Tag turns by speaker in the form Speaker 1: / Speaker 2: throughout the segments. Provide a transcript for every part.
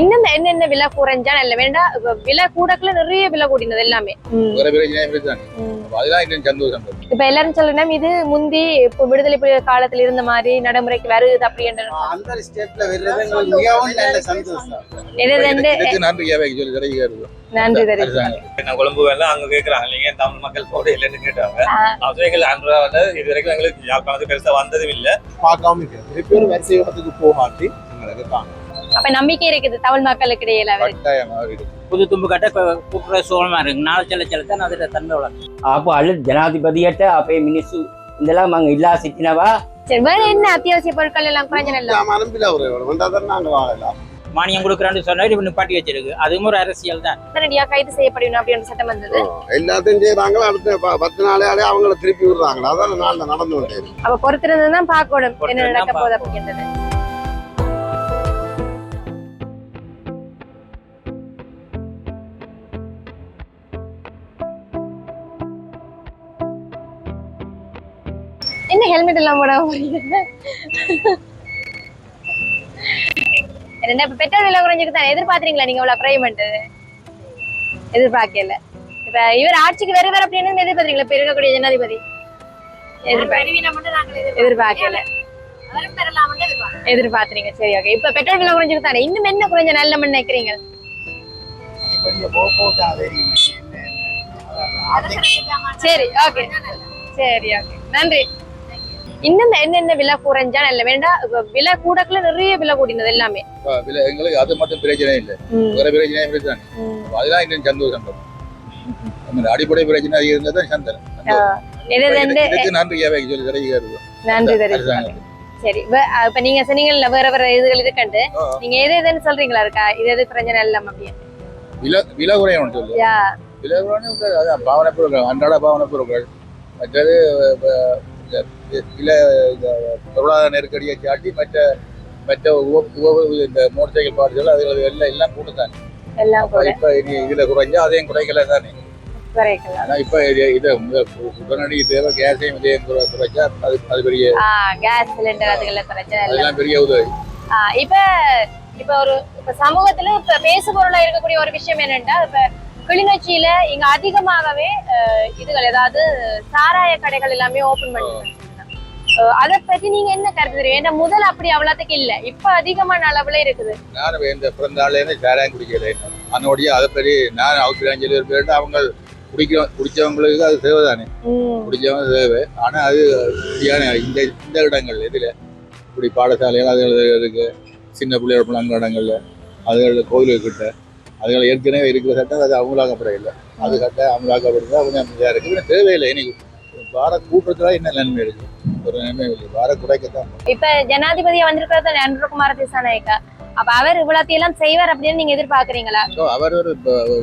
Speaker 1: இன்னும் என்னென்ன விலை குறைஞ்சா நல்ல வேண்டாம். இப்ப விலை கூடக்குள்ள நிறைய விலை கூட்டினது எல்லாமே. இப்ப எல்லாரும் சொல்லணும் இது முந்தி இப்போ விடுதலை புலிகள் காலத்துல இருந்த மாதிரி நடைமுறைக்கு வருது அப்படின்ற நன்றி
Speaker 2: நான் கொழும்பு வேலை அங்க கேக்குறாங்க இல்லைங்க தமிழ் மக்கள் போட இல்லைன்னு கேட்டாங்க. அதுவும் எங்களுக்கு இது வரைக்கும் எங்களுக்கு யாழ்ப்பாணத்துக்கு பெருசா வந்ததும் இல்ல.
Speaker 3: பார்க்காம இருக்கு திருப்பி ஒரு வரிசை இடத்துக்கு போகாட்டி எங்களுக்கு காணும்
Speaker 1: அப்ப நம்பிக்கை இருக்குது தமிழ் மக்களுக்கு இடையில
Speaker 4: புது தும்பு கட்ட கூட்டுற சோழமா இருக்கு. நாலு செல்ல செலுத்தான் அதில் தன்மை வளர்க்கும்
Speaker 5: அப்போ அள்ளு ஜனாதிபதியிட்ட அப்பே மினிசு இதெல்லாம் அங்கே இல்லா
Speaker 1: சரி வேற என்ன அத்தியாவசிய பொருட்கள் எல்லாம்
Speaker 3: வாழலாம்.
Speaker 4: மானியம் கொடுக்குறான்னு சொன்னா இப்ப நிப்பாட்டி வச்சிருக்கு. அதுவும் ஒரு அரசியல் தான்.
Speaker 1: உடனடியாக கைது செய்யப்படணும் அப்படின்ற சட்டம் வந்தது.
Speaker 3: எல்லாத்தையும் செய்யறாங்களா அடுத்த பத்து நாளையாலே அவங்கள திருப்பி விடுறாங்களா? அதான் நாள்ல நடந்து
Speaker 1: அப்ப பொறுத்திருந்து தான் பார்க்கணும். என்ன நடக்க போகுது அப்படின்றது என்ன ஹெல்மெட் எல்லாம் போடாம போறீங்க என்ன இப்ப பெட்ரோல் விலை குறைஞ்சிருக்கு தான் எதிர்பார்த்தீங்களா நீங்க இவ்வளவு குறையுமெண்ட் எதிர்பார்க்கல. இப்ப இவர் ஆட்சிக்கு வேற வேற அப்படின்னு எதிர்பார்த்தீங்களா இப்ப இருக்கக்கூடிய ஜனாதிபதி. எதிர்பார்க்கல. எதிர்பார்த்தீங்க சரி ஓகே இப்ப பெட்ரோல் விலை குறைஞ்சிருக்கு தானே இன்னும் என்ன குறைஞ்ச நல்ல மண் நினைக்கிறீங்க சரி ஓகே சரி ஓகே நன்றி. இன்னும் என்னென்ன விலை குறைஞ்சா நல்ல வேண்டாம் விலை கூடக்குள்ள நிறைய விலை கூட்டினது எல்லாமே.
Speaker 6: எங்களுக்கு அது மட்டும் பிரச்சனை இல்லை. வேற பிரச்சனை பிரச்சனை அதுதான் இன்னும் சந்தோஷம் அடிப்படை பிரச்சனை அது இருந்தா தான் சந்தனம் நன்றியாவே சொல்லி கிடைக்கிறது
Speaker 1: நன்றி சரி இப்ப நீங்க சொன்னீங்கல்ல வேற வேற இதுகள் இருக்கண்டு. நீங்க எது எதுன்னு சொல்றீங்களா இருக்கா? இது எது குறைஞ்ச நல்லம் அப்படின்னு
Speaker 6: விலை விலை குறையணும் சொல்லு.
Speaker 1: யா.
Speaker 6: விலை குறையணும் அதான் பாவனை பொருட்கள் அன்றாட பாவனை பொருட்கள். மற்றது இந்த பொருளாதார நெருக்கடியை காட்டி மற்ற மற்ற இந்த மோட்டர் சைக்கிள் பார்ட்கள் அதுகள் எல்லாம் எல்லாம்
Speaker 1: கூட.
Speaker 6: இப்ப இனி இதுல குறைஞ்சா அதையும் குறைக்கல தானே?
Speaker 1: குறைக்கலாம்.
Speaker 6: ஆனா இப்ப இது உடனடி தேவை கேஸையும் இதையும் குறைச்சா அது அது பெரிய
Speaker 1: ஆஹ் கேஸ் சிலிண்டர் அதுகளை குறைச்ச நல்லம்
Speaker 6: அதெல்லாம் பெரிய உதவி
Speaker 1: இப்ப இப்ப ஒரு இப்ப சமூகத்துல இப்ப பேசு பொருளா இருக்கக்கூடிய ஒரு விஷயம் என்னன்னா இப்ப கிளிநொச்சியில இங்க அதிகமாகவே இதுகள் ஏதாவது சாராய கடைகள் எல்லாமே ஓபன் பண்ணி அதை பத்தி நீங்க என்ன கருத்து தெரியும் ஏன்னா முதல் அப்படி அவ்வளவுக்கு இல்ல. இப்ப அதிகமான அளவுல இருக்குது.
Speaker 6: நானும் இந்த பிறந்த நாள்லேருந்து சாராயம் குடிக்கல. அதனுடைய அதை பற்றி நான் அவுத்து அஞ்சலி பேர் அவங்க குடிக்க குடிச்சவங்களுக்கு அது தேவைதானே குடிச்சவங்க தேவை. ஆனா அது சரியான இந்த இந்த இடங்கள் இதுல. இப்படி பாடசாலைகள் அதுகள் இருக்கு. சின்ன பிள்ளைகள் பிள்ளைங்க இடங்கள்ல அதுகள் கோயிலுக்கிட்ட அதுகள் ஏற்கனவே இருக்கிற சட்டம் அது அமலாக்கப்பட இல்லை அது சட்டம் அமலாக்கப்படுறது கொஞ்சம் அமைதியாக இருக்கு. இன்னும் தேவையில்லை. இன்னைக்கு வார கூட்டத்துல என்ன நன்மை இருக்கு? ஒரு நன்மை இல்லை. வார குறைக்கத்தான்
Speaker 1: இப்ப ஜனாதிபதியா வந்திருக்கிறது அனுரகுமார திசாநாயக்கா. அப்ப அவர் எல்லாம் செய்வார் அப்படின்னு நீங்க எதிர்பார்க்கறீங்களா?
Speaker 6: அவர் ஒரு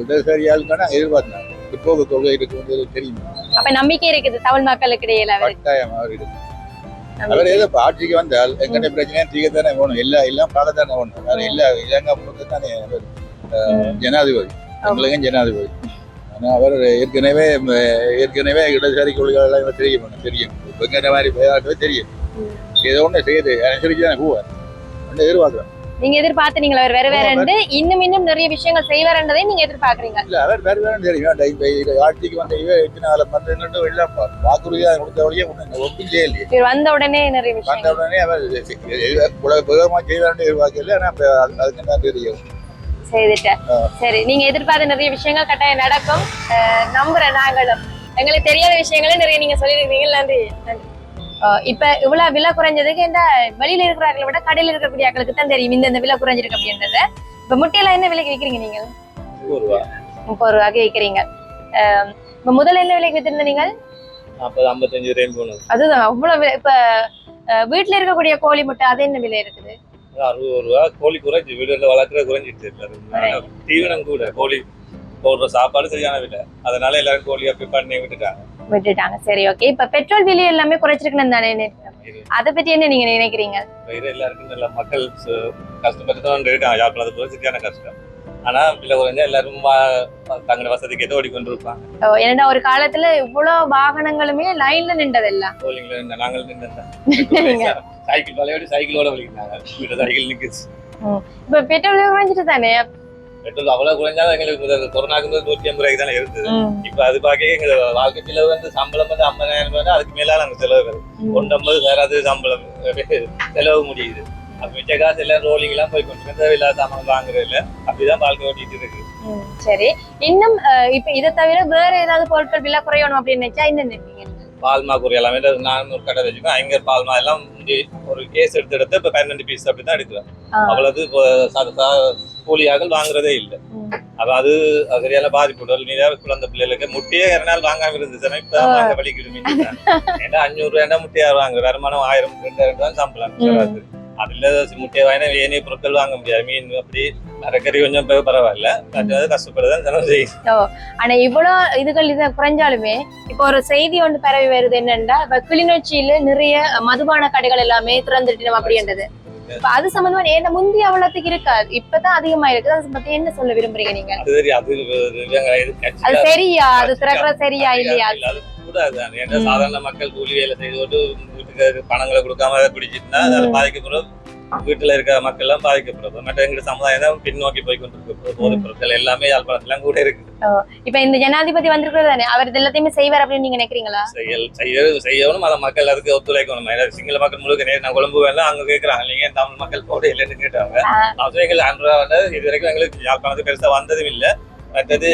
Speaker 6: இடதுசாரியாளுக்கான எதிர்பார்த்தாங்க பிற்போக்கு கொள்கை இருக்குன்றது தெரியும்?
Speaker 1: அப்ப நம்பிக்கை இருக்குது தமிழ் மக்களுக்கு இடையில
Speaker 6: கட்டாயம் அவர் இருக்கு. அவர் ஏதோ இப்ப ஆட்சிக்கு வந்தால் எங்கட பிரச்சனையும் தீர்க்க தானே வேணும் எல்லா எல்லாம் பார்க்கத்தானே வேணும் வேற இல்ல இலங்கை முழுக்க தானே ஜனாதிபதி எங்களுக்கும் ஜனாதிபதி அவர் ஏற்கனவே ஏற்கனவே இடதுசாரி கொள்கைகள் தெரியும் தெரியும் எங்கிட்ட மாதிரி பேராட்டவே தெரியும் ஏதோ ஒண்ணு செய்யுது அனுசரிச்சு தானே போவார் ஒன்று எதிர்பார்க்கிறோம்
Speaker 1: நீங்க எதிர்பார்த்தீங்களா அவர் வேற வேற இன்னும் இன்னும் நிறைய விஷயங்கள் செய்வார்ன்றதை நீங்க எதிர்பார்க்கறீங்க
Speaker 6: இல்ல அவர் வேறு வேறு தெரியும் ஆட்சிக்கு வந்த இவ எத்தனை காலம் பண்றேன்னு எல்லாம் வாக்குறுதியாக கொடுத்த வழியே ஒன்றும் செய்யலையே
Speaker 1: இவர் வந்த உடனே நிறைய
Speaker 6: வந்த
Speaker 1: விஷயங்கள்
Speaker 6: உடனே அவர் உலகமா செய்வாருன்னு எதிர்பார்க்கல ஆனா அதுக்கு என்ன தெரியும்
Speaker 1: செய்துட்டேன். சரி நீங்க எதிர்பார்த்த நிறைய விஷயங்கள் கட்டாயம் நடக்கும். அஹ் நம்புறேன் நாங்களும். எங்களுக்கு தெரியாத விஷயங்களே நிறைய நீங்க சொல்லியிருக்கீங்க. நன்றி. இப்ப இவ்வளவு விலை குறைஞ்சதுக்கு இந்த வெளியில இருக்கிறவர்களை விட கடையில இருக்கக்கூடிய ஆட்களுக்கு தான் தெரியும். இந்த இந்த விலை குறைஞ்சிருக்கு அப்படின்றது. இப்ப முட்டையில என்ன விலைக்கு விற்கிறீங்க நீங்க முப்பது ரூபாய்க்கு விற்கிறீங்க இப்ப முதல்ல என்ன விலைக்கு வித்திருந்த நீங்கள்? அதுதான் அவ்வளவு இப்ப வீட்டுல இருக்கக்கூடிய கோழி முட்டை அது என்ன விலை இருக்குது?
Speaker 2: அறுபது ரூபா கோழி குறைஞ்சி வீடுகளில் வளர்க்குற குறைஞ்சிட்டு எல்லாரும் தீவனம் கூட. கோழி போடுற சாப்பாடு சரியான விலை. அதனால எல்லாரும் கோழி அப்படி பண்ணி விட்டுட்டாங்க.
Speaker 1: விட்டுட்டாங்க. சரி ஓகே இப்ப பெட்ரோல் விலை எல்லாமே குறைச்சிருக்கணும் தானே அதை பத்தி என்ன நீங்க நினைக்கிறீங்க?
Speaker 2: எல்லாருக்கும் நல்ல மக்கள் கஷ்டப்பட்டு தான் இருக்காங்க. யாழ்ப்பாணத்தை போல சரியான கஷ்டம். ஆனா விலை குறைஞ்சா எல்லாரும் தங்களோட வசதிக்கு ஏதோ ஓடிக்கொண்டு இருப்பாங்க
Speaker 1: ஏன்னா ஒரு காலத்துல இவ்வளவு வாகனங்களுமே லைன்ல நின்றதெல்லாம்
Speaker 2: கோழிங்கள நாங்கள் நின்று சைக்கிள் பழையபடி சைக்கிளோட வலிக்கிறாங்க சைக்கிள் நிற்குது
Speaker 1: இப்ப பெட்ரோல் குறைஞ்சிட்டு தானே?
Speaker 2: பெட்ரோல் அவ்வளவு குறைஞ்சாலும் எங்களுக்கு கொரோனாக்கு முதல் நூற்றி ஐம்பது ரூபாய்க்கு தானே இருந்தது. இப்ப அது பார்க்க எங்க வாழ்க்கை செலவு வந்து சம்பளம் வந்து ஐம்பதாயிரம் ரூபாய் அதுக்கு மேல நாங்க செலவு. ஒன்று ஐம்பது வேறாவது சம்பளம். செலவு முடியுது. அப்ப மிச்ச காசு எல்லாம் ரோலிங் எல்லாம் போய் கொண்டு தேவையில்லாத சாமான் வாங்குறது இல்ல அப்படிதான் வாழ்க்கை ஓட்டிட்டு இருக்கு
Speaker 1: சரி இன்னும் இப்ப இதை தவிர வேற ஏதாவது பொருட்கள் விலை குறையணும் அப்படின்னு நினைச்சா நினைப்பீங்க நீங்க?
Speaker 2: பால்மா குறி எல்லாமே நான் ஒரு கடை வச்சுக்கோம் அங்க பால்மா எல்லாம் ஒரு கேஸ் எடுத்து எடுத்து இப்ப பன்னெண்டு பீஸ் அப்படி தான் எடுக்கிறேன் அவ்வளவு கூலியாக்கள் வாங்குறதே இல்லை. அப்ப அது சரியான பாதிப்பு மீதா குழந்தை பிள்ளைகளுக்கு முட்டையே ஒரு நாள் வாங்காம இருந்துச்சுன்னா இப்ப வாங்க வலிக்குது மீன் ஏன்னா அஞ்சூறு ரூபாய் முட்டையா வாங்க வருமானம் ஆயிரம் ரெண்டாயிரம் தான் சம்பளம் முட்டையை வாங்கினா ஏனைய பொருட்கள் வாங்க முடியாது மீன் அப்படி மரக்கறி கொஞ்சம் பரவாயில்ல மற்றது கஷ்டப்படுதான் ஜனம் செய்யும்
Speaker 1: ஆனா இவ்வளவு இதுகள் இதை குறைஞ்சாலுமே இப்போ ஒரு செய்தி ஒன்று பரவி வருது என்னன்னா இப்ப கிளிநொச்சியில நிறைய மதுபான கடைகள் எல்லாமே திறந்துட்டோம் அப்படின்றது இப்ப அது சம்பந்தமா ஏன்னா முந்தி அவ்வளவுக்கு இருக்காது இப்பதான் அதிகமா இருக்குது அதை பத்தி என்ன சொல்ல விரும்புறீங்க நீங்க
Speaker 2: அது
Speaker 1: சரியா அது திறக்கிற சரியா இல்லையா
Speaker 2: கூடாது சாதாரண மக்கள் கூலி வேலை செய்து கொண்டு பணங்களை கொடுக்காம அதை பிடிச்சிட்டுனா அது
Speaker 1: ம்.
Speaker 2: பாதிக்கப்படுறது. வீட்டுல இருக்கிற மக்கள் எல்லாம் பாதிக்கப்படுறது. மற்ற எங்க சமுதாயம் தான் பின்னோக்கி போய் கொண்டிருக்கு போதைப் பொருட்கள் எல்லாமே யாழ்ப்பாணத்துல கூட இருக்கு.
Speaker 1: இப்ப இந்த ஜனாதிபதி வந்திருக்கிறது தானே? அவர் எல்லாத்தையுமே செய்வார் அப்படின்னு நீங்க நினைக்கிறீங்களா?
Speaker 2: செயல் செய்ய செய்யணும் அதை மக்கள் அதுக்கு ஒத்துழைக்கணும். சிங்கள மக்கள் முழுக்க நேரம் நான் கொழும்பு வேணா அங்க கேட்கறாங்க. நீங்க தமிழ் மக்கள் போட இல்லைன்னு கேட்டாங்க.
Speaker 1: ஆ.
Speaker 2: நான் எங்கள் ஆண்ட்ரா வந்து இது வரைக்கும் எங்களுக்கு யாழ்ப்பாணத்துக்கு பெருசா வந்ததும் இல்லை. மற்றது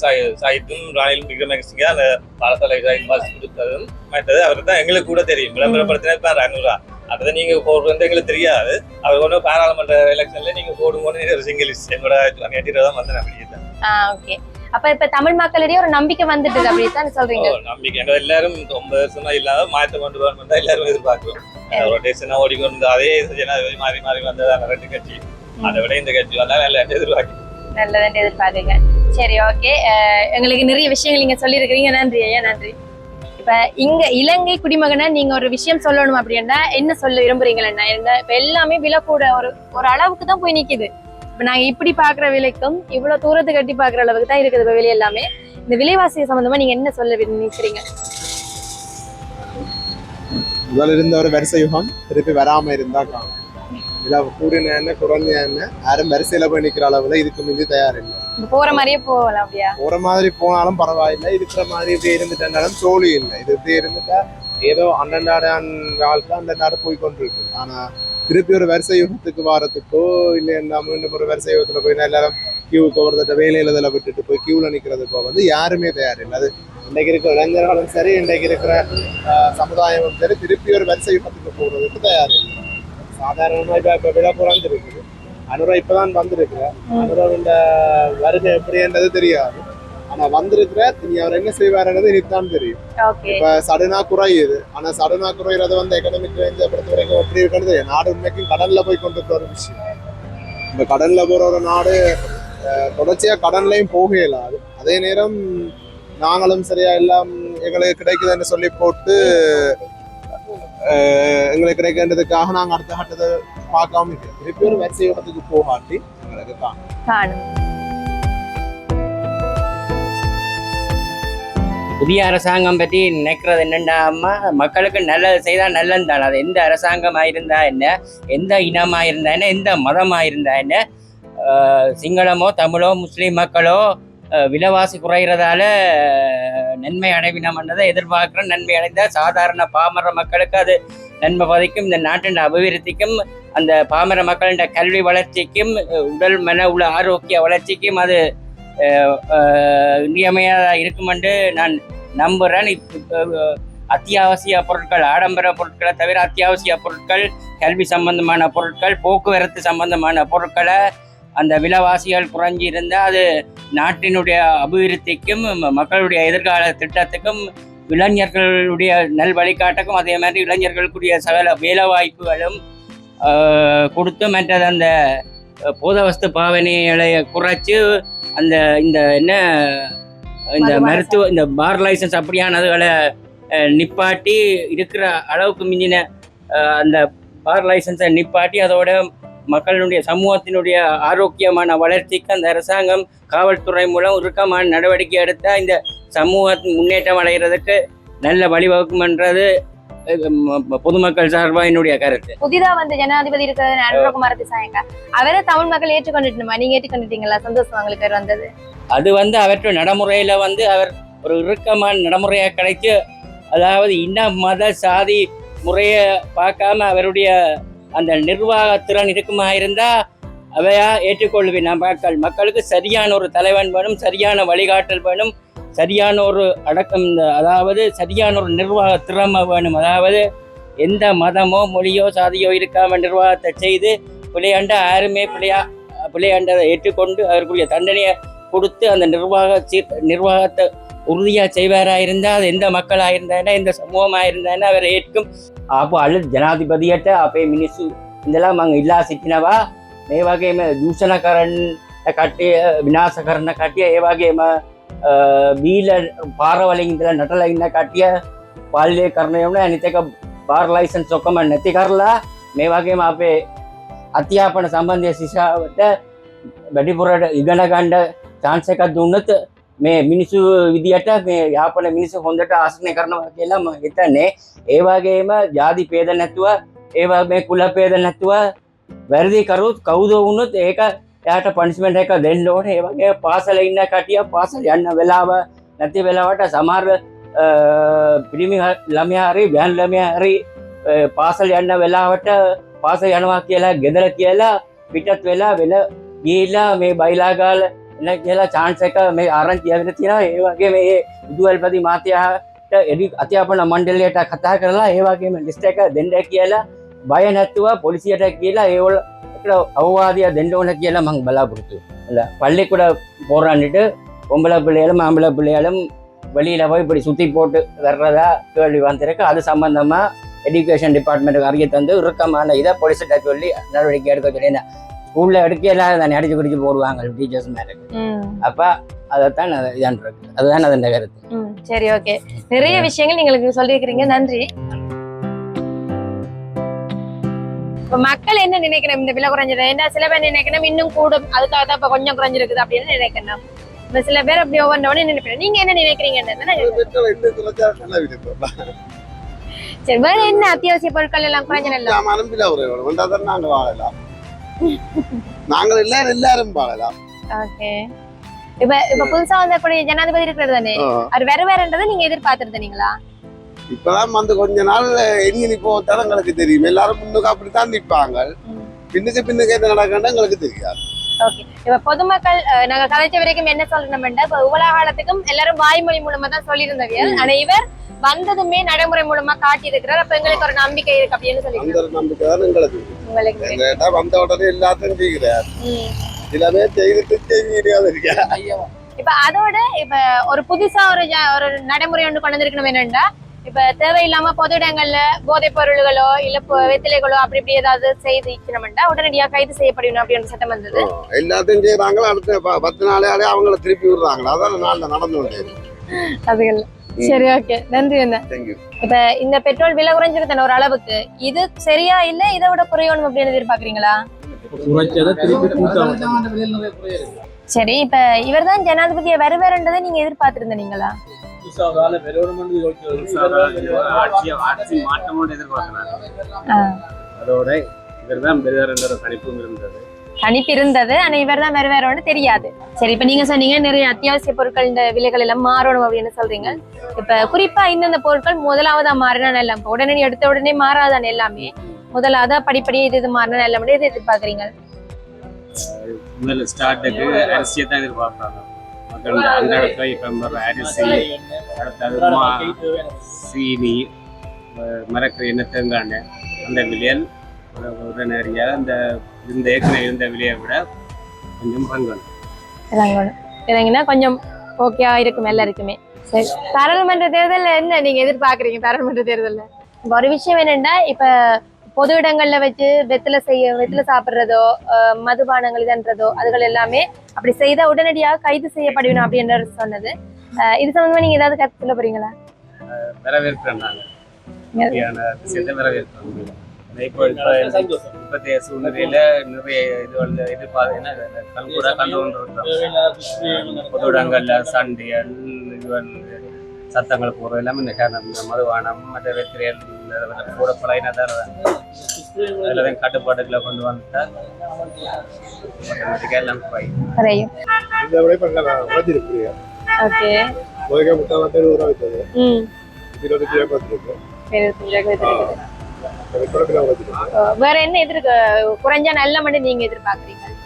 Speaker 2: சாய்- சாயித்தும் ராணிலும் விக்ரமசிங்க அந்த பாலசாலை சாய் பாஸ் கொடுத்ததும் மற்றது அவர் தான் எங்களுக்கு கூட தெரியும் விளம்பரப்படுத்தினா அனுரா அதை நீங்க போடுறது எங்களுக்கு தெரியாது அவர் ஒன்றும் பாராளுமன்ற எலெக்ஷன்ல நீங்க போடும்போது ஒரு சிங்கிள் எங்களோட நேற்று தான் வந்தேன் அப்படியே தான்
Speaker 1: ஆஹ் ஓகே அப்ப இப்ப தமிழ் மக்களிடையே ஒரு நம்பிக்கை வந்துட்டு அப்படித்தான் சொல்றீங்க?
Speaker 2: ஓ, நம்பிக்கை எங்க எல்லாரும் ஒன்பது வருஷமா இல்லாத மாற்றம் கொண்டு வரணும் தான் எல்லாரும் எதிர்பார்க்கிறோம் ரொட்டேஷனா ஓடிக்கொண்டு அதே ஜனாதிபதி மாறி மாறி வந்ததான் ரெண்டு கட்சி அதை விட இந்த கட்சி வந்தா நல்லா எதிர்பார்க்கிறோம்
Speaker 1: நல்லதுன்னு எதிர்பார்க்குங்க. சரி ஓகே எங்களுக்கு நிறைய விஷயங்கள் நீங்க சொல்லியிருக்கிறீங்க. நன்றி ஐயா நன்றி. இப்ப இங்க இலங்கை குடிமகனை நீங்க ஒரு விஷயம் சொல்லணும் அப்படின்னா என்ன சொல்ல விரும்புறீங்களா என்ன இப்போ எல்லாமே விலை கூட ஒரு ஒரு அளவுக்கு தான் போய் நிக்குது. இப்ப நாங்க இப்படி பார்க்குற விலைக்கும் இவ்வளவு தூரத்து கட்டி பாக்குற அளவுக்கு தான் இருக்குது இப்போ விலை எல்லாமே. இந்த விலைவாசி சம்மந்தமாக நீங்க என்ன சொல்ல நினைக்கிறீங்க
Speaker 3: முதல்ல இருந்த ஒரு வரிசை யுகம் திருப்பி வராமல் இருந்தா காணும். இதுல கூடின என்ன குறைஞ்ச என்ன யாரும் வரிசையில போய் நிக்கிற அளவுல இதுக்கு மிஞ்சி தயார் இல்லை
Speaker 1: இப்ப போற மாதிரியே போகலாம் அப்படியா?
Speaker 3: போற மாதிரி போனாலும் பரவாயில்லை இருக்கிற மாதிரி இப்படி இருந்துட்டாலும் சோழி இல்லை. இது இப்படி இருந்துட்டா ஏதோ அண்ணன் வாழ்க்கை அந்த நாடு போய் கொண்டிருக்கு. ஆனா திருப்பி ஒரு வரிசை யுகத்துக்கு வாரத்துக்கோ இல்லை நம்ம இன்னும் ஒரு வரிசை யுகத்துல போய் எல்லாரும் கியூக்கு ஒருத்தட்ட வேலையில இதில் விட்டுட்டு போய் கியூல நிக்கிறதுக்கோ வந்து யாருமே தயார் இல்லை அது இன்றைக்கு இருக்கிற இளைஞர்களும் சரி இன்றைக்கு இருக்கிற சமுதாயமும் சரி திருப்பி ஒரு வரிசை யுகத்துக்கு போறதுக்கு தயார் இல்லை சாதாரணமா இப்ப இப்ப விழா குறைஞ்சு இருக்குது அனுரா இப்பதான் வந்திருக்கு அனுராவின் வருகை எப்படின்றது தெரியாது. ஆனா வந்திருக்கிற இனி அவர் என்ன செய்வாருன்றது இனித்தான் தெரியும். இப்ப சடனா குறையுது. ஆனா சடனா குறையிறது வந்து எக்கனாமிக் ரேஞ்சை பொறுத்த வரைக்கும் எப்படி இருக்கிறது நாடு உண்மைக்கும் கடன்ல போய் கொண்டு ஒரு விஷயம். இந்த கடன்ல போற ஒரு நாடு தொடர்ச்சியா கடன்லயும் போக இயலாது அதே நேரம் நாங்களும் சரியா எல்லாம் எங்களுக்கு கிடைக்குதுன்னு சொல்லி போட்டு எங்களுக்கு கிடைக்கின்றதுக்காக நாங்க அடுத்த கட்டத்தை பார்க்காம. திருப்பி ஒரு வரிசை இடத்துக்கு போகாட்டி எங்களுக்கு
Speaker 1: காணும்
Speaker 5: புதிய அரசாங்கம் பற்றி நினைக்கிறது என்னென்னா அம்மா மக்களுக்கு நல்லது செய்தால் நல்லது தான் அது எந்த அரசாங்கமாக இருந்தா என்ன எந்த இனமாக இருந்தா என்ன எந்த மதமாக இருந்தா என்ன ஆஹ் சிங்களமோ தமிழோ முஸ்லீம் மக்களோ விலைவாசி குறைகிறதால ஆஹ் நன்மை அடைவினம்ன்றதை எதிர்பார்க்குறோம். நன்மை அடைந்தால் சாதாரண பாமர மக்களுக்கு அது நன்மை பதிக்கும். இந்த நாட்டின் அபிவிருத்திக்கும் அந்த பாமர மக்களின் கல்வி வளர்ச்சிக்கும் உடல் மன உள்ள ஆரோக்கிய வளர்ச்சிக்கும் அது இன்றியமையாக இருக்கும் என்று இருக்குமென்று நான் நம்புகிறேன் அத்தியாவசிய பொருட்கள் ஆடம்பர பொருட்களை தவிர அத்தியாவசிய பொருட்கள் கல்வி சம்பந்தமான பொருட்கள் போக்குவரத்து சம்பந்தமான பொருட்களை அந்த விலைவாசிகள் குறைஞ்சி இருந்தால் அது நாட்டினுடைய அபிவிருத்திக்கும் மக்களுடைய எதிர்கால திட்டத்துக்கும் இளைஞர்களுடைய நல் வழிகாட்டுக்கும் அதே மாதிரி இளைஞர்களுக்குரிய சகல வேலை வாய்ப்புகளும் கொடுத்து மற்றது அந்த போதவஸ்து பாவனைகளை குறைச்சு அந்த இந்த என்ன இந்த மருத்துவ இந்த பார் லைசன்ஸ் அப்படியானதுகளை நிப்பாட்டி இருக்கிற அளவுக்கு மிஞ்சின அந்த பார் லைசன்ஸை நிப்பாட்டி அதோட மக்களுடைய சமூகத்தினுடைய ஆரோக்கியமான வளர்ச்சிக்கு அந்த அரசாங்கம் காவல்துறை மூலம் உருக்கமான நடவடிக்கை எடுத்தால் இந்த சமூகத்தின் முன்னேற்றம் அடைகிறதுக்கு நல்ல வழிவகுக்கும்ன்றது ம- ம- பொதுமக்கள் சார்பா என்னுடைய கருத்து.
Speaker 1: புதிதா வந்து ஜனாதிபதி இருக்கிறது அனுரகுமார திசாயங்க. அவரை தமிழ் மக்கள் ஏற்றுக்கொண்டுட்டுமா? நீங்க ஏற்றுக்கொண்டுட்டீங்களா? சந்தோஷம் உங்களுக்கு பேர் வந்தது?
Speaker 5: அது வந்து அவற்றை நடைமுறையில வந்து அவர் ஒரு இறுக்கமான நடைமுறையை கிடைச்சு அதாவது இன மத சாதி முறையை பார்க்காம அவருடைய அந்த நிர்வாக திறன் இருக்குமா இருந்தா அவையா ஏற்றுக்கொள்வேன். நான் மக்கள் மக்களுக்கு சரியான ஒரு தலைவன் வேணும் சரியான வழிகாட்டல் வேணும் சரியான ஒரு அடக்கம் அதாவது சரியான ஒரு நிர்வாக திறமை வேணும். அதாவது எந்த மதமோ மொழியோ சாதியோ இருக்காம நிர்வாகத்தை செய்து பிள்ளையாண்ட யாருமே பிள்ளையா பிள்ளையாண்டதை ஏற்றுக்கொண்டு அவருக்குரிய தண்டனையை கொடுத்து அந்த நிர்வாக சீர் நிர்வாகத்தை உறுதியாக செய்வாராக இருந்தால் அது எந்த மக்களாக இருந்தா எந்த சமூகமாக இருந்தா அவரை ஏற்கும் ආපු අලුත් ජනාධිපතියට අපේ මිනිස්සු ඉඳලා මං ඉල්ලා සිටිනවා. මේ වගේම දූෂණ කරන්න කට්ටය විනාශ කරන කටිය ඒ වගේම බීල පාරවලින් ඉඳලා නටලා ඉන්න කටිය පාලනය කරන යන අනිතක පාර් ලයිසන් සොකම නැති කරලා මේ වගේම අපේ අධ්‍යාපන සම්බන්ධය ශිෂාවට වැඩිපුරට ඉගෙන ගණ්ඩ චාන්සකත් දුන්නත මේ මිනිස්සු විදියට මේ යාපන මිනිස්සු හොඳට ආසනය කරනවා කියලා ම හිතන්නේ. ඒ වගේම ජාති පේද නැතුව ඒවා මේ කුල පේද නැතුව වැරදි කරුත් කවුද වුණොත් ඒක එයාට පනිස්මෙන්ට් එක දෙන්න ඕනේ. ඒ වගේ පාසල ඉන්න කටිය පාසල යන්න වෙලාව නැති වෙලාවට සමහර අ, පිරිමි හ- ළමයා හරි බෑන් ළමයා හරි අ, පාසල් යන්න වෙලාවට පාසල් යනවා කියලා ගෙදර කියලා පිටත් වෙලා වෙන ගිහිල්ලා මේ බයිලාගාල එන කියලා chance එක මේ ආරංචි ඇවිත් තියෙනවා ඒ වගේ මේ විදුහල්පති මාත්‍යාට එඩි අධ්‍යාපන මණ්ඩලයට කතා කරලා ඒ වගේම ලිස්ට් එක දෙන්න කියලා බය නැතුව පොලිසියට කියලා ඒවලට අවවාදය දෙන්න ඕන කියලා මං බලාපොරොත්තු இல்ல பள்ளிக்கூட போராடிட்டு பொம்பளை பிள்ளைகளும் ஆம்பளை பிள்ளைகளும் வெளியில போய் இப்படி சுத்தி போட்டு வர்றதா கேள்வி வந்திருக்கு அது சம்பந்தமா எஜுகேஷன் டிபார்ட்மெண்ட்டுக்கு அறிய தந்து இறுக்கமான இதை போலீஸ்கிட்ட சொல்லி நடவடிக்கை எடுக்க சொல்லி ஸ்கூல்ல எடுக்கலாம் தானே அடிச்சு குடிச்சு போடுவாங்க டீச்சர்ஸ் மேல.
Speaker 1: ம்.
Speaker 5: அப்ப அதைத்தான் அது இதான் இருக்கு அதுதான் அதன் கருத்து.
Speaker 1: ம் சரி ஓகே. நிறைய விஷயங்கள் நீங்களுக்கு சொல்லியிருக்கிறீங்க. நன்றி. இப்ப மக்கள் என்ன நினைக்கணும்? இந்த விலை குறைஞ்சது ஏன்னா சில பேர் நினைக்கணும் இன்னும் கூடும். அதுக்காக தான் இப்ப கொஞ்சம் குறைஞ்சிருக்குது அப்படின்னு நினைக்கணும். இப்ப சில பேர் அப்படி ஒவ்வொன்றோட நினைப்பேன் நீங்க என்ன நினைக்கிறீங்கன்னு சரி வேற என்ன அத்தியாவசிய பொருட்கள் எல்லாம் குறைஞ்ச நல்லா
Speaker 3: நாங்கள் எல்லாரும் எல்லாரும் வாழலாம்.
Speaker 1: ஓகே இப்ப இப்ப புதுசா வந்தக்கூடிய ஜனாதிபதி இருக்கிறது தானே? அவர் வேற வேறன்றதை நீங்க எதிர்பார்த்திருந்தீங்களா?
Speaker 3: இப்பதான் வந்து கொஞ்ச நாள் எங்க நிப்போ எங்களுக்கு தெரியும். எல்லாரும் முன்னுக்கு அப்படித்தான் நிப்பாங்க. பின்னுக்கு பின்னுக்கு என்ன நடக்கணும் எங்களுக்கு தெரியாது.
Speaker 1: ஓகே இப்ப பொதுமக்கள் நாங்க கதைச்ச வரைக்கும் என்ன சொல்றோம்னா இப்ப உலகாலத்துக்கும் எல்லாரும் வாய்மொழி மூலமா தான் சொல்லியிருந்தவியல். ஆனா இவர் வந்ததுமே நடைமுறை மூலமா காட்டி இருக்கிறார் அப்ப எங்களுக்கு ஒரு நம்பிக்கை இருக்கு அப்படின்னு சொல்லி
Speaker 3: அந்த ஒரு நம்பிக்கை தான் எங்களுக்கு.
Speaker 1: உங்களுக்கு
Speaker 3: வந்த உடனே எல்லாத்தையும் செய்கிறார்.
Speaker 1: ம்.
Speaker 3: சில பேர் செய்துட்டு இருக்கா
Speaker 1: இப்ப அதோட இப்ப ஒரு புதுசா ஒரு ஒரு நடைமுறை ஒன்று கொண்டு வந்திருக்கணும் என்னன்னா இப்ப தேவையில்லாம பொது இடங்கள்ல போதைப் பொருள்களோ இல்ல வெத்திலைகளோ அப்படி இப்படி ஏதாவது செய்து இருக்கணும்னா உடனடியா கைது செய்யப்படணும் அப்படின்ற சட்டம் வந்தது.
Speaker 3: எல்லாத்தையும் செய்யறாங்களா அடுத்த பத்து நாளையாலே அவங்கள திருப்பி விடுறாங்களா? அதான் நான் நடந்து கொண்டேன்
Speaker 1: அதுகள். சரி ஓகே நன்றி என்ன இப்ப இந்த பெட்ரோல் விலை குறைஞ்சிருக்கன ஒரு அளவுக்கு இது சரியா இல்ல இதை விட குறையணும் அப்படின்னு எதிர்பார்க்கறீங்களா?
Speaker 7: குறைச்சதை திருப்பி கூட்டம்
Speaker 1: சரி இப்ப இவர்தான் ஜனாதிபதியை வருவாருன்றதை நீங்க எதிர்பார்த்திருந்தீங்களா?
Speaker 7: அதோட இவர் தான் பெரியார் என்ற ஒரு கணிப்பும் இருந்தது.
Speaker 1: கணிப்பு இருந்தது ஆனா இவர் தான் வருவாரோன்னு தெரியாது. சரி இப்ப நீங்க சொன்னீங்க நிறைய அத்தியாவசிய பொருட்கள் இந்த விலைகள் எல்லாம் மாறணும் அப்படின்னு சொல்றீங்க. இப்ப குறிப்பா இந்தந்த பொருட்கள் முதலாவதா மாறினா இப்ப உடனே எடுத்த உடனே மாறாதானே எல்லாமே முதலாவதா படிப்படியே இது இது மாறினா நல்லா எது எதிர்பார்க்கறீங்க?
Speaker 7: முதல்ல ஸ்டார்ட்டுக்கு அரிசியை தான் எதிர்பார்ப்பாங்க. மக்கள் இந்த அன்றாட போய் இப்போ அரிசி அடுத்தது மா சீனி மரக்கறி எண்ணெய் தேங்காய் அந்த விலையல் உடனடியாக அந்த இந்த ஏற்கனவே இருந்த விலையை விட கொஞ்சம் பங்கணும்
Speaker 1: இறங்கணும் இறங்கினா கொஞ்சம் ஓகேவா இருக்கும் எல்லாருக்குமே. சரி. பாராளுமன்ற தேர்தல்ல என்ன நீங்க எதிர்பார்க்கறீங்க பாராளுமன்ற தேர்தல்ல? இப்ப ஒரு விஷயம் என்னன்னா இப்ப பொது இடங்கள்ல வச்சு வெத்தில செய்ய வெத்தில சாப்பிடுறதோ மதுபானங்கள் இதன்றதோ அதுகள் எல்லாமே அப்படி செய்தா உடனடியாக கைது செய்யப்படணும் அப்படின்ற சொன்னது. இது சம்பந்தமா நீங்க ஏதாவது கருத்து சொல்ல போறீங்களா?
Speaker 7: வரவேற்கிறோம் நாங்கள் வரவேற்கிறோம் இப்போ இப்போ இப்போதைய சூழ்நிலையில நிறைய இது வந்து எதிர்பார்த்து என்ன கண்கூட கண்டு கொண்டு வந்தோம் பொது இடங்கள்ல சண்டைகள் இது வந்து சத்தங்கள் போடுறது எல்லாமே இந்த காரணம் இந்த மதுபானம் மற்ற வெத்திரியல் கூட பழையினதால் அதில் தான் கட்டுப்பாட்டுகளை கொண்டு வந்துட்டால் ஆட்டோமேட்டிக்காக எல்லாம் குறையும்
Speaker 3: இந்த விட இப்ப உழைச்சிருக்கு
Speaker 1: ஓகே.
Speaker 3: முதல்ல முட்டை வந்து இருபது ரூபா வித்தது
Speaker 1: ம்.
Speaker 3: இருபத்தஞ்சு ரூபாய்
Speaker 1: வேற என்ன எதிர்க்கு குறைஞ்சா நல்ல மட்டும் நீங்க எதிர்பார்க்குறீங்க?
Speaker 3: வந்து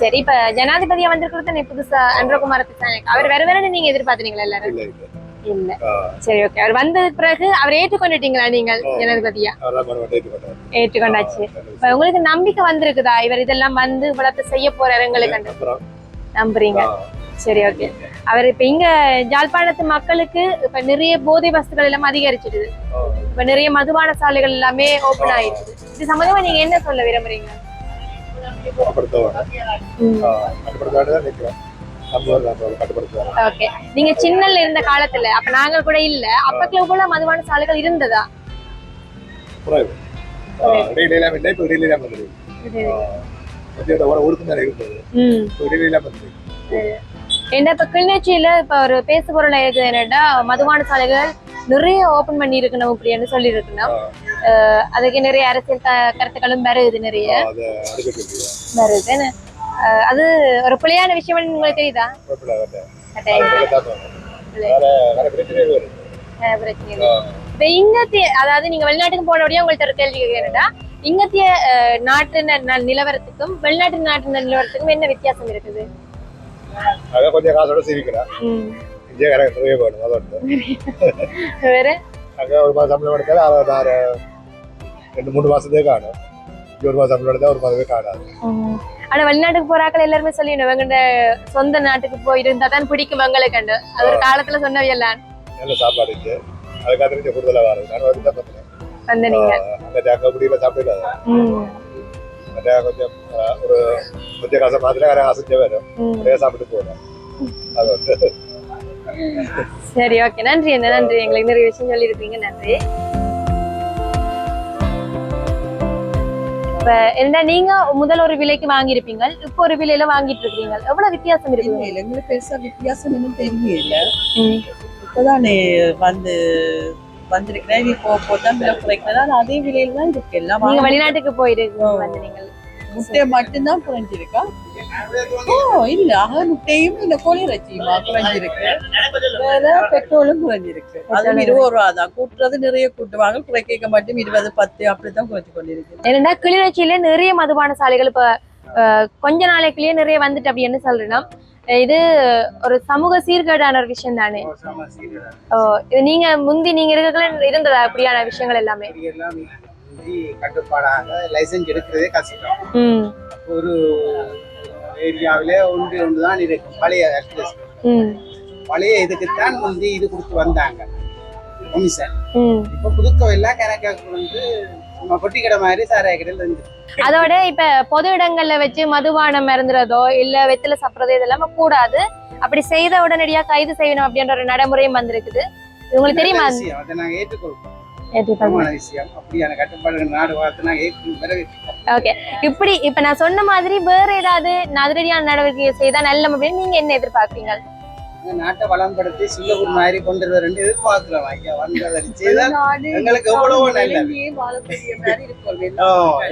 Speaker 1: சரி இப்ப ஜனாதிபதியா வந்திருக்கிறது புதுசா? அன்றகுமார திசாநாயக் அவர் வேற வேற நீங்க எதிர்பார்த்தீங்களா எல்லாரும்?
Speaker 3: இல்லை.
Speaker 1: சரி ஓகே அவர் வந்ததுக்கு பிறகு அவர் ஏற்றுக்கொண்டுட்டீங்களா நீங்கள் ஜனாதிபதியா? ஏற்றுக்கொண்டாச்சு. இப்ப உங்களுக்கு நம்பிக்கை வந்திருக்குதா? இவர் இதெல்லாம் வந்து இவ்வளவு செய்ய போறாரு எங்களுக்கு நம்புறீங்க. சரி ஓகே அவர் இப்ப இங்க ஜாழ்ப்பாணத்து மக்களுக்கு இப்ப நிறைய போதை வஸ்துகள் எல்லாம் அதிகரிச்சிடுது இப்ப நிறைய மதுபான சாலைகள் எல்லாமே ஓபன் ஆயிடுச்சு இது சம்பந்தமா நீங்க என்ன சொல்ல விரும்புறீங்க? ஓகே நீங்க சின்னல்ல இருந்த காலத்துல அப்ப நாங்க கூட இல்ல அப்பக்குள்ள போல மதுபான சாலைகள் இருந்ததா?
Speaker 3: இடையிலாம் இப்போ
Speaker 1: என்ன இப்ப கிளிநொச்சியில இப்ப ஒரு பேசு பொருள் இருக்குது என்னன்னா மதுபான சாலைகள் நிறைய ஓபன் பண்ணி இருக்கணும் அப்படின்னு சொல்லி இருக்கணும் அதுக்கு நிறைய அரசியல் கருத்துக்களும் வருது நிறைய. வருது அது ஒரு பிள்ளையான விஷயம் உங்களுக்கு தெரியுதா. இப்ப இங்கத்திய அதாவது நீங்க வெளிநாட்டுக்கு போனபடியே உங்கள்ட்ட ஒரு கேள்வி கேட்கிறேன்டா இங்கத்திய அஹ், நாட்டு ந- ந- நிலவரத்துக்கும் வெளிநாட்டு நாட்டு நிலவரத்துக்கும் என்ன வித்தியாசம் இருக்குது?
Speaker 3: அதை கொஞ்சம் காசோட சிரிக்கிறேன். இங்கே நிறைய வேணும் அதோட
Speaker 1: வேற
Speaker 3: அங்கே ஒரு மாதம் சம்பளம் எடுத்தாலும் நான் ரெண்டு மூணு மாதத்துக்கு காணும் இங்கே ஒரு மாதம் சம்பளம் எடுத்தா ஒரு மாதமே காணாது.
Speaker 1: ஆனா வெளிநாட்டுக்கு போறாக்கள் எல்லாருமே சொல்லிடணும் இவங்க சொந்த நாட்டுக்கு போயிருந்தா தான் பிடிக்கும் எங்களுக்கு கண்டு அது ஒரு காலத்துல சொன்னவையெல்லாம்
Speaker 3: நல்ல சாப்பாடு இருக்கு அதுக்காக தெரிஞ்ச கூடுதலாக வரும் நான் வந்து தான் பார்த்தேன்
Speaker 1: வந்து நீங்க
Speaker 3: அங்கே சாப்பிடல கொஞ்சம் காசை மாத்திரம் வேற காசு வரும்
Speaker 1: ம்.
Speaker 3: நிறைய சாப்பிட்டு போகிறேன் அது வந்து
Speaker 1: சரி ஓகே நன்றி என்ன நன்றி எங்களுக்கு நிறைய விஷயம் சொல்லியிருக்கீங்க நன்றி இப்ப என்ன நீங்க முதல் ஒரு விலைக்கு வாங்கியிருப்பீங்க இப்போ ஒரு விலையில வாங்கிட்டு இருக்கீங்க எவ்வளவு வித்தியாசம் இருக்குது
Speaker 8: இல்ல எங்களுக்கு பெருசா வித்தியாசம் இன்னும் தெரியல. இப்பதானே வந்து வந்திருக்கிறேன். நீ போ போதான் விலை குறைக்கிறதா அது விலையில தான் இருக்கு எல்லாம்
Speaker 1: நீங்க வெளிநாட்டுக்கு போயிருக்கு வந்து நீங்கள்
Speaker 8: முட்டை மட்டும்தான் குறைஞ்சிருக்கா? ஓ இல்ல ஆக முட்டையும் இந்த கோழி இறைச்சியுமா குறைஞ்சிருக்கு? வேற பெட்ரோலும் குறைஞ்சிருக்கு. அதுவும் இருபது ரூபா தான். கூட்டுறது நிறைய கூட்டுவாங்க குறைக்க மட்டும் இருபது பத்து அப்படித்தான் குறைச்சு கொண்டிருக்கு
Speaker 1: என்னன்னா கிளிநொச்சியில நிறைய மதுபான சாலைகள் இப்ப கொஞ்ச நாளைக்குள்ளேயே நிறைய வந்துட்டு அப்படின்னு சொல்றேன்னா இது ஒரு சமூக சீர்கேடான ஒரு விஷயம் தானே ஓ, இது நீங்க முந்தி நீங்க இருக்கக்குள்ள இருந்ததா அப்படியான விஷயங்கள் எல்லாமே?
Speaker 9: வந்து கட்டுப்பாடாக லைசன்ஸ் எடுக்கிறதே கஷ்டம். ஒரு ஏரியாவிலே ஒன்று ஒன்று தான் இருக்கும் பழைய பழைய இதுக்குத்தான் முந்தி இது கொடுத்து வந்தாங்க. கமிஷன் இப்போ புதுக்கோவில்லாம் கணக்கு வந்து நம்ம பொட்டி கடை மாதிரி சாராய கடையில் இருந்து
Speaker 1: அதோட இப்ப பொது இடங்கள்ல வச்சு மதுபானம் மருந்துறதோ இல்ல வெத்தில சாப்பிடுறதோ இதெல்லாம் கூடாது. அப்படி செய்த உடனடியா கைது செய்யணும் அப்படின்ற ஒரு நடைமுறையும் வந்திருக்குது. உங்களுக்கு தெரியுமா?
Speaker 9: அதை நாங்கள் ஏற்றுக்கொள்வோம்.
Speaker 1: ஓகே. இப்படி இப்ப நான் சொன்ன மாதிரி வேற ஏதாவது அதிரடியான நடவடிக்கை செய்தா நல்ல அப்படின்னு நீங்க என்ன எதிர்பார்க்கறீங்க
Speaker 9: நாங்க நாட்டை வளம்படுத்தி சிங்கப்பூர் மாதிரி கொண்டு வருவதுன்னு எதிர்பார்க்கிறோம். ஐயா எங்களுக்கு எவ்வளவோ நல்லது.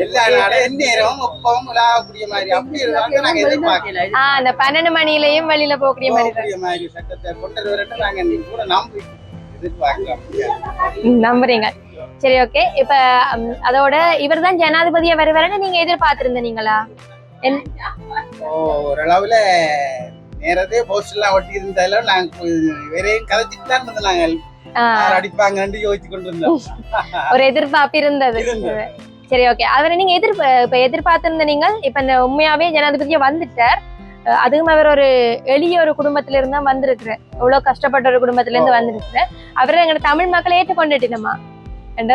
Speaker 9: எல்லா நாடும் எந்நேரமும் ஒப்பவும் விழாக்கூடிய மாதிரி. அப்படி இருந்தாங்க நாங்க எதிர்பார்க்கலாம்
Speaker 1: அந்த பன்னெண்டு மணிலயும் வெளியில போகக்கூடிய மாதிரி
Speaker 9: சட்டத்தை கொண்டு வரட்டு நாங்க கூட நம்பி எதிர்பார்க்கலாம்
Speaker 1: நம்புறீங்க. சரி ஓகே. இப்ப அதோட இவர் தான் ஜனாதிபதியா வருவாருன்னு நீங்க எதிர்பார்த்திருந்தீங்களா?
Speaker 9: ஓ, ஓரளவுல நேரத்தே போஸ்ட் எல்லாம் ஒட்டி இருந்தாலும் நாங்க வேறையும் கதைச்சிட்டு தான் யார் அடிப்பாங்கன்னு யோசிச்சு கொண்டு இருந்தோம்
Speaker 1: ஒரு எதிர்பார்ப்பு இருந்தது. சரி ஓகே அவரை நீங்க எதிர்ப்பு இப்ப எதிர்பார்த்திருந்த நீங்கள் இப்ப இந்த உண்மையாவே ஜனாதிபதியா வந்துட்டார். அதுவும் அவர் ஒரு எளிய ஒரு குடும்பத்துல இருந்தா வந்திருக்கிறார். இவ்வளவு கஷ்டப்பட்ட ஒரு குடும்பத்துல இருந்து வந்திருக்கிறார். அவரை எங்க தமிழ் மக்களை ஏற்றுக்கொண்டுட்டினமா என்ற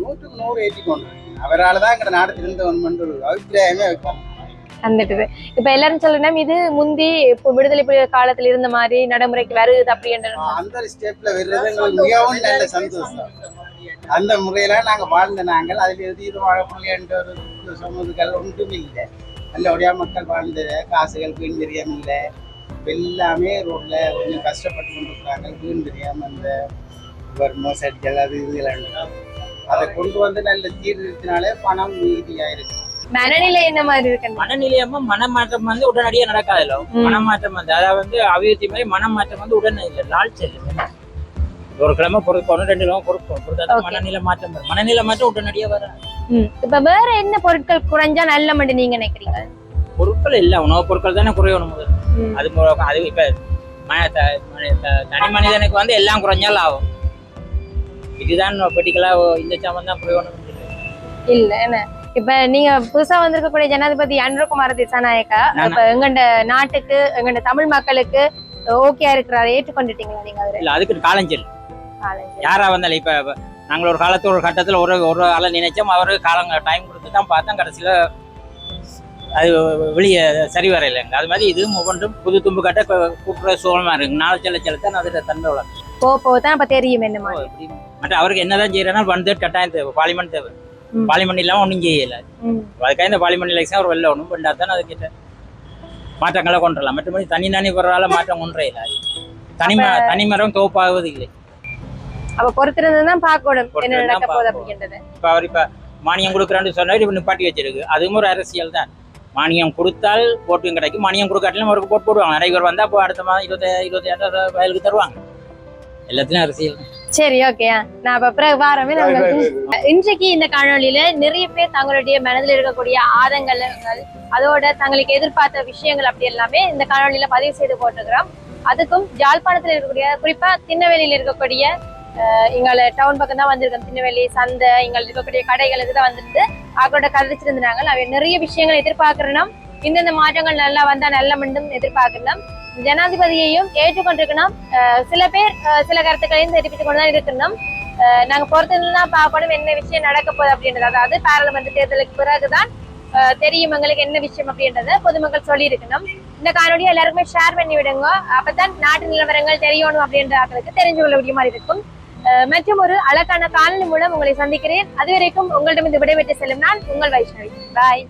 Speaker 9: நூற்றுக்கு நூறு ஏற்றி கொண்டு அவரால் தான் எங்க நாடு திருந்த ஒன்று அபிப்பிராயமே வைக்கும்
Speaker 1: தந்துட்டுது. இப்ப எல்லாரும் சொல்லணும் இது முந்தி இப்போ விடுதலை புலிகள் காலத்துல இருந்த மாதிரி நடைமுறைக்கு வருது அப்படின்ற
Speaker 9: அந்த ஸ்டெப்ல வர்றது மிகவும் நல்ல சந்தோஷம். அந்த முறையில நாங்க வாழ்ந்த நாங்கள் அதில் எது இது வாழ முடியன்ற ஒரு சமூகங்கள் ஒன்றும் இல்லை. நல்லபடியா மக்கள் வாழ்ந்து காசுகள் வீண் தெரியாம இல்லை. எல்லாமே ரோட்ல கொஞ்சம் கஷ்டப்பட்டு கொண்டிருக்கிறாங்க. வீண் தெரியாம அந்த ஒரு மோசடிகள் அது இதுகள் அதை கொண்டு வந்து நல்ல தீர்வுனாலே பணம் மீதியாயிருக்கு
Speaker 1: மனநிலை என்ன மாதிரி இருக்கு
Speaker 4: மனநிலையமா மனமாற்றம் வந்து உடனடியா நடக்காதுல்ல.
Speaker 1: ம்.
Speaker 4: மனமாற்றம் வந்து அதாவது வந்து அபிவிருத்தி மாதிரி மனமாற்றம் வந்து உடனே இல்லை நாள் செல்லும் ஒரு கிழமை பொறுக்கணும் ரெண்டு கிழமை பொறுக்கணும். மனநிலை மாற்றம் வரும். மனநிலை மாற்றம் உடனடியா வரும்
Speaker 1: ம். இப்ப வேற என்ன பொருட்கள் குறைஞ்சா நல்ல மண்டு நீங்க நினைக்கிறீங்க?
Speaker 4: பொருட்கள் இல்ல உணவுப் பொருட்கள் தானே குறையணும் முதல்ல.
Speaker 1: ம்.
Speaker 4: அது அது இப்ப தனி மனிதனுக்கு வந்து எல்லாம் குறைஞ்சாலும் ஆகும் இதுதான் பெட்டிக்கலா இந்த சாமம் தான் குறையணும்
Speaker 1: இல்ல என்ன? இப்ப நீங்க புதுசா வந்திருக்கக்கூடிய ஜனாதிபதி அனுரகுமார திசாநாயக்கா இப்ப எங்கண்ட நாட்டுக்கு எங்கண்ட தமிழ் மக்களுக்கு ஓகே இருக்கிறாரு ஏற்றுக்கொண்டுட்டீங்களா நீங்க அவரை?
Speaker 4: இல்ல அதுக்கு காலஞ்சல் யாரா வந்தாலும் இப்ப நாங்கள் ஒரு காலத்துல ஒரு கட்டத்துல ஒரு ஒரு ஆளை நினைச்சோம் அவரு காலம் டைம் கொடுத்து தான் பார்த்தோம் கடைசியில அது வெளியே சரி வரையிலைங்க அது மாதிரி இதுவும் ஒவ்வொன்றும் புது தும்பு கட்ட கூட்டுற சோழமா இருக்கு. நாலு செல்ல செலுத்தான் அதோட தன்மை வளரும்
Speaker 1: போ போதான் அப்ப தெரியும் என்ன மாதிரி
Speaker 4: மற்ற அவருக்கு என்னதான் செய்யறேன்னா வந்து கட்டாயம் தேவை பார்லிமெண்ட் தேவை. பார்லிமெண்ட் இல்லாம ஒன்றும் செய்யல. அதுக்காக இந்த பார்லிமெண்ட் எலெக்ஷன் ஒரு வெளில ஒன்றும் பண்ணா தான் அதுக்கிட்ட மாற்றங்களை கொண்டு வரலாம் மற்றபடி தனி தனி பொருளால மாற்றம் கொண்டு வரல தனிம தனிமரம் தோப்பாகுவது இல்லை.
Speaker 1: அப்ப பொறுத்திருந்து தான் பார்க்கணும். என்ன
Speaker 4: பொறுத்திருந்து
Speaker 1: நடக்க
Speaker 4: தான்
Speaker 1: போகுது
Speaker 4: பார்க்கணும்.
Speaker 1: அப்படின்றது
Speaker 4: இப்போ அவர் இப்போ மானியம் கொடுக்குறான்னு சொன்னார் இப்போ நிப்பாட்டி வச்சிருக்கு. அதுவும் ஒரு அரசியல் தான். மானியம் கொடுத்தால் ஓட்டும் கிடைக்கும். மானியம் கொடுக்காட்டிலும் அவருக்கு போட்டு போடுவாங்க. நிறைய பேர் வந்தால் இப்போ அடுத்த மாதம் இருபத்தி இருபத்தி ஆண்டு வயலுக்கு தருவாங்க. எல்லாத்துலயும் அரசியல் தான்.
Speaker 1: சரி ஓகே நான் அப்ப பிறகு வாரமே இன்றைக்கு இந்த காணொளியில நிறைய பேர் தங்களுடைய மனதில் இருக்கக்கூடிய ஆதங்கங்கள் அதோட தங்களுக்கு எதிர்பார்த்த விஷயங்கள் அப்படி எல்லாமே இந்த காணொளியில பதிவு செய்து போட்டுக்கிறோம் அதுக்கும் ஜாழ்ப்பாணத்துல இருக்கக்கூடிய குறிப்பா திண்ணவேலியில் இருக்கக்கூடிய அஹ், எங்களை டவுன் பக்கம் தான் வந்திருக்கோம். திண்ணவேலி சந்தை எங்கள் இருக்கக்கூடிய கடைகளுக்கு தான் வந்துருந்து அவங்களோட கதைச்சிருந்தாங்க அவை நிறைய விஷயங்கள் எதிர்பார்க்கிறோம். இந்தந்த மாற்றங்கள் நல்லா வந்தா நல்ல மீண்டும் எதிர்பார்க்கிறோம். ஜனாதிபதியையும் ஏற்றுக்கொண்டிருக்கணும். சில பேர் சில கருத்துக்களையும் தெரிவித்துக் கொண்டு தான் இருக்கணும் நாங்க பொறுத்திருந்தா தான் பார்க்கணும் என்ன விஷயம் நடக்க போகுது அப்படின்றது அதாவது பாராளுமன்ற தேர்தலுக்கு பிறகுதான் தெரியும் எங்களுக்கு என்ன விஷயம் அப்படின்றத. பொதுமக்கள் சொல்லி இருக்கணும் இந்த காணொலியை எல்லாருக்குமே ஷேர் பண்ணி விடுங்க. அப்பதான் நாட்டு நிலவரங்கள் தெரியணும் அப்படின்ற ஆட்களுக்கு தெரிஞ்சு கொள்ள முடியுமா மாதிரி இருக்கும். மற்றும் ஒரு அழகான காணொலி மூலம் உங்களை சந்திக்கிறேன். அது வரைக்கும் உங்களிடமிருந்து விடைபெற்று செல்லும் நான் உங்கள் வைஷ்ணவி. பாய்